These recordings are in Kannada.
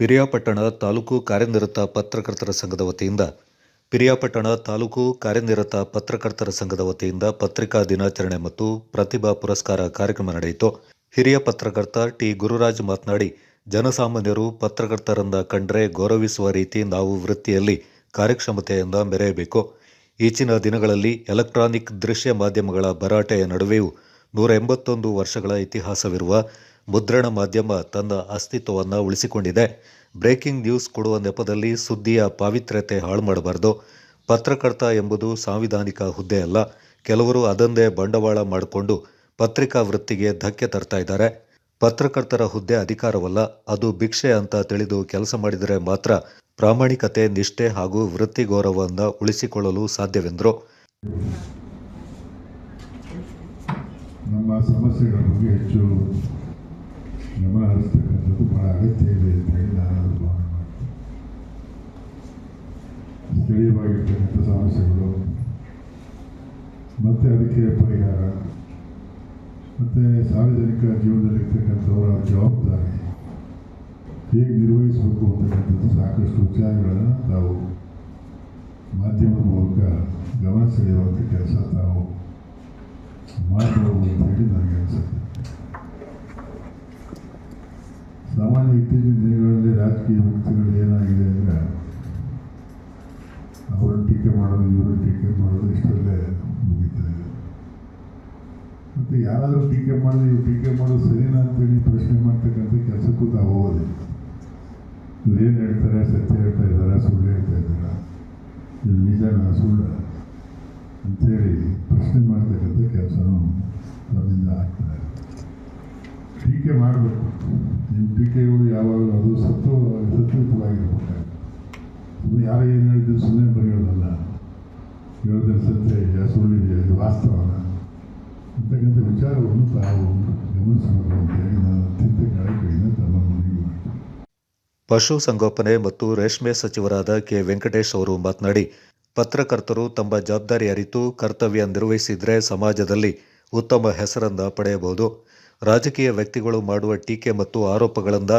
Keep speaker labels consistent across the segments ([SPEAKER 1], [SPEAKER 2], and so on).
[SPEAKER 1] ಪಿರಿಯಾಪಟ್ಟಣ ತಾಲೂಕು ಕಾರ್ಯನಿರತ ಪತ್ರಕರ್ತರ ಸಂಘದ ವತಿಯಿಂದ, ಪಿರಿಯಾಪಟ್ಟಣ ತಾಲೂಕು ಕಾರ್ಯನಿರತ ಪತ್ರಕರ್ತರ ಸಂಘದ ವತಿಯಿಂದ ಪತ್ರಿಕಾ ದಿನಾಚರಣೆ ಮತ್ತು ಪ್ರತಿಭಾ ಪುರಸ್ಕಾರ ಕಾರ್ಯಕ್ರಮ ನಡೆಯಿತು. ಹಿರಿಯ ಪತ್ರಕರ್ತ ಟಿ. ಗುರುರಾಜ್ ಮಾತನಾಡಿ, ಜನಸಾಮಾನ್ಯರು ಪತ್ರಕರ್ತರನ್ನ ಕಂಡರೆ ಗೌರವಿಸುವ ರೀತಿ ನಾವು ವೃತ್ತಿಯಲ್ಲಿ ಕಾರ್ಯಕ್ಷಮತೆಯಿಂದ ಮೆರೆಯಬೇಕು. ಈಚಿನ ದಿನಗಳಲ್ಲಿ ಎಲೆಕ್ಟ್ರಾನಿಕ್ ದೃಶ್ಯ ಮಾಧ್ಯಮಗಳ ಭರಾಟೆಯ ನಡುವೆಯೂ ನೂರ ಎಂಬತ್ತೊಂದು ವರ್ಷಗಳ ಇತಿಹಾಸವಿರುವ ಮುದ್ರಣ ಮಾಧ್ಯಮ ತನ್ನ ಅಸ್ತಿತ್ವವನ್ನು ಉಳಿಸಿಕೊಂಡಿದೆ. ಬ್ರೇಕಿಂಗ್ ನ್ಯೂಸ್ ಕೊಡುವ ನೆಪದಲ್ಲಿ ಸುದ್ದಿಯ ಪಾವಿತ್ರ್ಯತೆ ಹಾಳು ಮಾಡಬಾರದು ಪತ್ರಕರ್ತ ಎಂಬುದು ಸಾಂವಿಧಾನಿಕ ಹುದ್ದೆ ಅಲ್ಲ. ಕೆಲವರು ಅದನ್ನೇ ಬಂಡವಾಳ ಮಾಡಿಕೊಂಡು ಪತ್ರಿಕಾ ವೃತ್ತಿಗೆ ಧಕ್ಕೆ ತರ್ತಾ ಇದ್ದಾರೆ. ಪತ್ರಕರ್ತರ ಹುದ್ದೆ ಅಧಿಕಾರವಲ್ಲ. ಅದು ಭಿಕ್ಷೆ ಅಂತ ತಿಳಿದು ಕೆಲಸ ಮಾಡಿದರೆ ಮಾತ್ರ ಪ್ರಾಮಾಣಿಕತೆ, ನಿಷ್ಠೆ ಹಾಗೂ ವೃತ್ತಿ ಗೌರವವನ್ನು ಉಳಿಸಿಕೊಳ್ಳಲು ಸಾಧ್ಯವೆಂದರು.
[SPEAKER 2] ನಮ್ಮ ಸಮಸ್ಯೆಗಳ ಬಗ್ಗೆ ಹೆಚ್ಚು ಗಮನ ಹರಿಸ್ತಕ್ಕಂಥದ್ದು ಬಹಳ ಅಗತ್ಯ ಇದೆ ಅಂತ ಹೇಳಿ ನಾನು ಭಾವನೆ ಮಾಡ್ತೀನಿ ಸ್ಥಳೀಯವಾಗಿರ್ತಕ್ಕಂಥ ಸಮಸ್ಯೆಗಳು ಮತ್ತು ಅದಕ್ಕೆ ಪರಿಹಾರ ಮತ್ತು ಸಾರ್ವಜನಿಕ ಜೀವನದಲ್ಲಿರ್ತಕ್ಕಂಥವರ ಜವಾಬ್ದಾರಿ ಹೇಗೆ ನಿರ್ವಹಿಸಬೇಕು ಅಂತಕ್ಕಂಥದ್ದು ಸಾಕಷ್ಟು ವಿಚಾರಗಳನ್ನು ತಾವು ಮಾಧ್ಯಮದ ಮೂಲಕ ಗಮನ ಸೆಳೆಯುವಂಥ ಕೆಲಸ ತಾವು ಮಾಡಬಹುದು ಅಂತ ಹೇಳಿ ನನಗೆ ಅನಿಸುತ್ತೆ ರಾಜಕೀಯ ವ್ಯಕ್ತಿಗಳು ಏನಾಗಿದೆ ಅಂದರೆ, ಅವರು ಟೀಕೆ ಮಾಡೋದು, ಇವರು ಟೀಕೆ ಮಾಡೋದು ಇಷ್ಟರಲ್ಲೇ ಮುಗಿತಾ ಇದೆ. ಮತ್ತು ಯಾರಾದರೂ ಟೀಕೆ ಮಾಡಿದ್ರೆ ಇವ್ರು ಟೀಕೆ ಮಾಡೋದು ಸರಿನಾ ಅಂತೇಳಿ ಪ್ರಶ್ನೆ ಮಾಡ್ತಕ್ಕಂಥ ಕೆಲಸಕ್ಕೂ ತಾವು ಹೋಗೋದಿಲ್ಲ. ಇವ್ರೇನು ಹೇಳ್ತಾರೆ, ಸತ್ಯ ಹೇಳ್ತಾ ಇದ್ದಾರೆ, ಸುಳ್ಳು ಹೇಳ್ತಾ ಇದ್ದಾರೆ. ಇದು ನಿಜನಾ ಸುಳ್ಳ ಅಂಥೇಳಿ ಪ್ರಶ್ನೆ ಮಾಡ್ತಕ್ಕಂಥ ಕೆಲಸನೂ ನಮ್ಮಿಂದ ಆಗ್ತದೆ ಟೀಕೆ ಮಾಡಬೇಕು. ಟೀಕೆಗಳು ಯಾವಾಗಲೂ ಅದು ಸತ್ತು ಸತ್ತು ಸುಮ್ಮನೆ ಯಾರು ಏನು ಹೇಳಿದ್ರು ಸುಮ್ಮನೆ ಬರೆಯೋದಲ್ಲ. ಹೇಳೋದ್ರ ಸತ್ಯ ಇದೆಯಾ ಸುಳ್ಳಿದೆಯಾ ಇದು ವಾಸ್ತವನ. ಅಂತಕ್ಕಂಥ ವಿಚಾರವನ್ನು ತಾವು ಗಮನಿಸಬೇಕು ಅಂತೇಳಿ ನಾನು ಅತ್ಯಂತ ಕಳಕಳಿಯಿಂದ ತಮ್ಮ ಮನವಿ
[SPEAKER 1] ಪಶು ಸಂಗೋಪನೆ ಮತ್ತು ರೇಷ್ಮೆ ಸಚಿವರಾದ ಕೆ. ವೆಂಕಟೇಶ್ ಅವರು ಮಾತನಾಡಿ, ಪತ್ರಕರ್ತರು ತಮ್ಮ ಜವಾಬ್ದಾರಿ ಅರಿತು ಕರ್ತವ್ಯ ನಿರ್ವಹಿಸಿದರೆ ಸಮಾಜದಲ್ಲಿ ಉತ್ತಮ ಹೆಸರನ್ನು ಪಡೆಯಬಹುದು. ರಾಜಕೀಯ ವ್ಯಕ್ತಿಗಳು ಮಾಡುವ ಟೀಕೆ ಮತ್ತು ಆರೋಪಗಳಿಂದ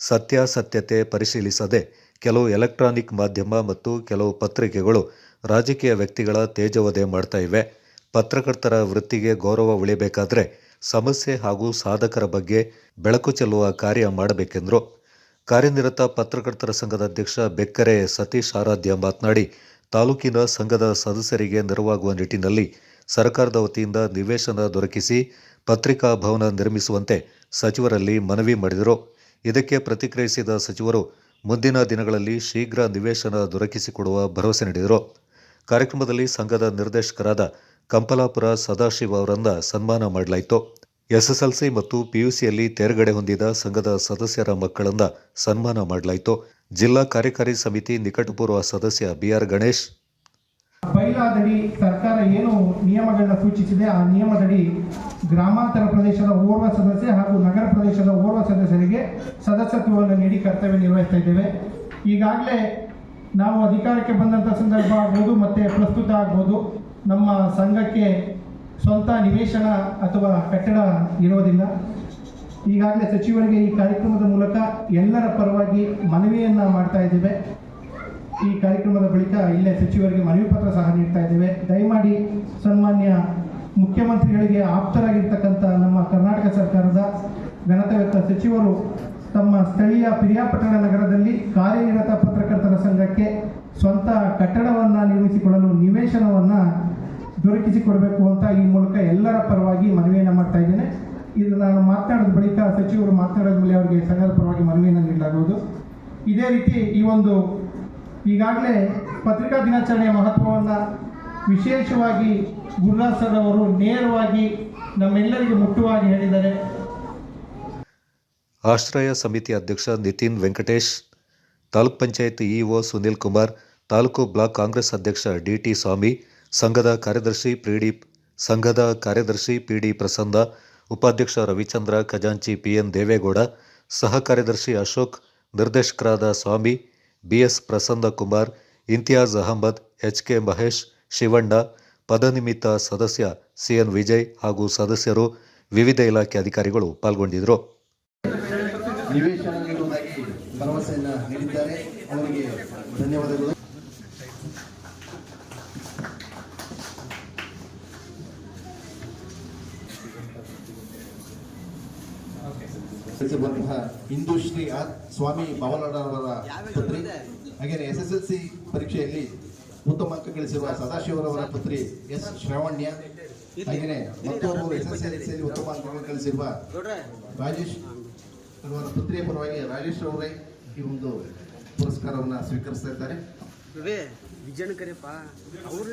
[SPEAKER 1] ಸತ್ಯಾಸತ್ಯತೆ ಪರಿಶೀಲಿಸದೆ ಕೆಲವು ಎಲೆಕ್ಟ್ರಾನಿಕ್ ಮಾಧ್ಯಮ ಮತ್ತು ಕೆಲವು ಪತ್ರಿಕೆಗಳು ರಾಜಕೀಯ ವ್ಯಕ್ತಿಗಳ ತೇಜವಧೆ ಮಾಡ್ತಾ ಇವೆ. ಪತ್ರಕರ್ತರ ವೃತ್ತಿಗೆ ಗೌರವ ಉಳಿಬೇಕಾದ್ರೆ ಸಮಸ್ಯೆ ಹಾಗೂ ಸಾಧಕರ ಬಗ್ಗೆ ಬೆಳಕು ಚೆಲ್ಲುವ ಕಾರ್ಯ ಮಾಡಬೇಕೆಂದರು. ಕಾರ್ಯನಿರತ ಪತ್ರಕರ್ತರ ಸಂಘದ ಅಧ್ಯಕ್ಷ ಬೆಕ್ಕರೆ ಸತೀಶ್ ಆರಾಧ್ಯ ಮಾತನಾಡಿ, ತಾಲೂಕಿನ ಸಂಘದ ಸದಸ್ಯರಿಗೆ ನೆರವಾಗುವ ನಿಟ್ಟಿನಲ್ಲಿ ಸರ್ಕಾರದ ವತಿಯಿಂದ ನಿವೇಶನ ದೊರಕಿಸಿ ಪತ್ರಿಕಾ ಭವನ ನಿರ್ಮಿಸುವಂತೆ ಸಚಿವರಲ್ಲಿ ಮನವಿ ಮಾಡಿದರು. ಇದಕ್ಕೆ ಪ್ರತಿಕ್ರಿಯಿಸಿದ ಸಚಿವರು, ಮುಂದಿನ ದಿನಗಳಲ್ಲಿ ಶೀಘ್ರ ನಿವೇಶನ ದೊರಕಿಸಿಕೊಡುವ ಭರವಸೆ ನೀಡಿದರು. ಕಾರ್ಯಕ್ರಮದಲ್ಲಿ ಸಂಘದ ನಿರ್ದೇಶಕರಾದ ಕಂಪಲಾಪುರ ಸದಾಶಿವ ಅವರನ್ನ ಸನ್ಮಾನ ಮಾಡಲಾಯಿತು. ಎಸ್ಎಸ್ಎಲ್ಸಿ ಮತ್ತು ಪಿಯುಸಿಯಲ್ಲಿ ತೇರ್ಗಡೆ ಹೊಂದಿದ ಸಂಘದ ಸದಸ್ಯರ ಮಕ್ಕಳನ್ನ ಸನ್ಮಾನ ಮಾಡಲಾಯಿತು. ಜಿಲ್ಲಾ ಕಾರ್ಯಕಾರಿ ಸಮಿತಿ ನಿಕಟಪೂರ್ವ ಸದಸ್ಯ ಬಿಆರ್ ಗಣೇಶ್
[SPEAKER 3] ಬೈಲಾದಡಿ ಸರ್ಕಾರ ಏನು ನಿಯಮಗಳನ್ನ ಸೂಚಿಸಿದೆ, ಆ ನಿಯಮದಡಿ ಗ್ರಾಮಾಂತರ ಪ್ರದೇಶದ ಓರ್ವ ಸದಸ್ಯ ಹಾಗೂ ನಗರ ಪ್ರದೇಶದ ಓರ್ವ ಸದಸ್ಯರಿಗೆ ಸದಸ್ಯತ್ವವನ್ನು ನೀಡಿ ಕರ್ತವ್ಯ ನಿರ್ವಹಿಸ್ತಾ ಇದ್ದೇವೆ. ಈಗಾಗಲೇ ನಾವು ಅಧಿಕಾರಕ್ಕೆ ಬಂದಂಥ ಸಂದರ್ಭ ಆಗ್ಬೋದು, ಮತ್ತು ಪ್ರಸ್ತುತ ಆಗ್ಬೋದು. ನಮ್ಮ ಸಂಘಕ್ಕೆ ಸ್ವಂತ ನಿವೇಶನ ಅಥವಾ ಕಟ್ಟಡ ಇರೋದಿಲ್ಲ ಈಗಾಗಲೇ ಸಚಿವರಿಗೆ ಈ ಕಾರ್ಯಕ್ರಮದ ಮೂಲಕ ಎಲ್ಲರ ಪರವಾಗಿ ಮನವಿಯನ್ನು ಮಾಡ್ತಾ ಇದ್ದೇವೆ. ಈ ಕಾರ್ಯಕ್ರಮದ ಬಳಿಕ ಇಲ್ಲೇ ಸಚಿವರಿಗೆ ಮನವಿ ಪತ್ರ ಸಹ ನೀಡ್ತಾ ಇದ್ದೇವೆ. ದಯಮಾಡಿ ಸನ್ಮಾನ್ಯ ಮುಖ್ಯಮಂತ್ರಿಗಳಿಗೆ ಆಪ್ತರಾಗಿರ್ತಕ್ಕಂಥ ನಮ್ಮ ಕರ್ನಾಟಕ ಸರ್ಕಾರದ ಘನತೆವೆತ್ತ ಸಚಿವರು ತಮ್ಮ ಸ್ಥಳೀಯ ಪಿರಿಯಾಪಟ್ಟಣ ನಗರದಲ್ಲಿ ಕಾರ್ಯನಿರತ ಪತ್ರಕರ್ತರ ಸಂಘಕ್ಕೆ ಸ್ವಂತ ಕಟ್ಟಡವನ್ನು ನಿರ್ಮಿಸಿಕೊಳ್ಳಲು ನಿವೇಶನವನ್ನು ದೊರಕಿಸಿಕೊಡಬೇಕು ಅಂತ ಈ ಮೂಲಕ ಎಲ್ಲರ ಪರವಾಗಿ ಮನವಿಯನ್ನು ಮಾಡ್ತಾ ಇದ್ದೇನೆ. ಇದು ನಾನು ಮಾತನಾಡಿದ ಬಳಿಕ ಸಚಿವರು ಮಾತನಾಡಿದ ಮೇಲೆ ಅವರಿಗೆ ಸಂಘದ ಪರವಾಗಿ ಮನವಿಯನ್ನು ನೀಡಲಾಗುವುದು. ಇದೇ ರೀತಿ ಈ ಒಂದು ಈಗಾಗಲೇ ಪತ್ರಿಕಾ ದಿನಾಚರಣೆಯ ಮಹತ್ವವನ್ನು ವಿಶೇಷವಾಗಿ ಗುರುನಾಥ್ ಸರ್ ಅವರು ನೇರವಾಗಿ ನಮ್ಮೆಲ್ಲರಿಗೂ ಮುಟ್ಟುವಾಗಿ ಹೇಳಿದ್ದಾರೆ.
[SPEAKER 1] ಆಶ್ರಯ ಸಮಿತಿ ಅಧ್ಯಕ್ಷ ನಿತಿನ್ ವೆಂಕಟೇಶ್, ತಾಲೂಕ್ ಪಂಚಾಯತ್ ಇಒ ಸುನಿಲ್ ಕುಮಾರ್, ತಾಲೂಕು ಬ್ಲಾಕ್ ಕಾಂಗ್ರೆಸ್ ಅಧ್ಯಕ್ಷ ಡಿಟಿ ಸ್ವಾಮಿ, ಸಂಘದ ಕಾರ್ಯದರ್ಶಿ ಪಿಡಿ ಸಂಘದ ಕಾರ್ಯದರ್ಶಿ ಪಿಡಿ ಪ್ರಸನ್ನ, ಉಪಾಧ್ಯಕ್ಷ ರವಿಚಂದ್ರ, ಖಜಾಂಚಿ ಪಿಎನ್ ದೇವೇಗೌಡ, ಸಹ ಕಾರ್ಯದರ್ಶಿ ಅಶೋಕ್, ನಿರ್ದೇಶಕರಾದ ಸ್ವಾಮಿ ಬಿಎಸ್ ಪ್ರಸನ್ನ ಕುಮಾರ್ ಇಂತಿಯಾಜ್ ಅಹಮದ್, ಎಚ್ಕೆ ಮಹೇಶ್, ಶಿವಣ್ಣ, ಪದನಿಮಿತ್ತ ಸದಸ್ಯ ಸಿಎನ್ ವಿಜಯ್ ಹಾಗೂ ಸದಸ್ಯರು ವಿವಿಧ ಇಲಾಖೆ ಅಧಿಕಾರಿಗಳು ಪಾಲ್ಗೊಂಡಿದ್ದರು.
[SPEAKER 4] ಭರವಸೆಯನ್ನು ನೀಡಿದ್ದಾರೆ. ಅವರಿಗೆ ಧನ್ಯವಾದಗಳು. ಶ್ರೀ ಆರ್ ಸ್ವಾಮಿ ಬಾವಲಡವರ ಪುತ್ರಿ ಹಾಗೆಯೇ ಎಸ್ ಎಸ್ ಎಲ್ ಸಿ ಪರೀಕ್ಷೆಯಲ್ಲಿ ಉತ್ತಮ ಅಂಕ ಗಳಿಸಿರುವ ಸದಾಶಿವರವರ ಪುತ್ರಿ ಎಸ್ ಶ್ರಾವಣ್ಯ ಹಾಗೆಯೇ ಮತ್ತೊಬ್ಬರು ಎಸ್ ಎಸ್ ಎಲ್ ಸಿಯಲ್ಲಿ ಉತ್ತಮ ಅಂಕಗಳನ್ನು ಗಳಿಸಿರುವ ರಾಜೇಶ್ ಅವರ ಪುತ್ರಿಯ ಪರವಾಗಿ ರಾಜೇಶ್ ಅವರೇ ಈ ಒಂದು ಪುರಸ್ಕಾರವನ್ನು ಸ್ವೀಕರಿಸ್ತಾ ಇದ್ದಾರೆ.
[SPEAKER 5] ವಿಜಯನ್ ಕರೆಯಪ್ಪ ಅವರು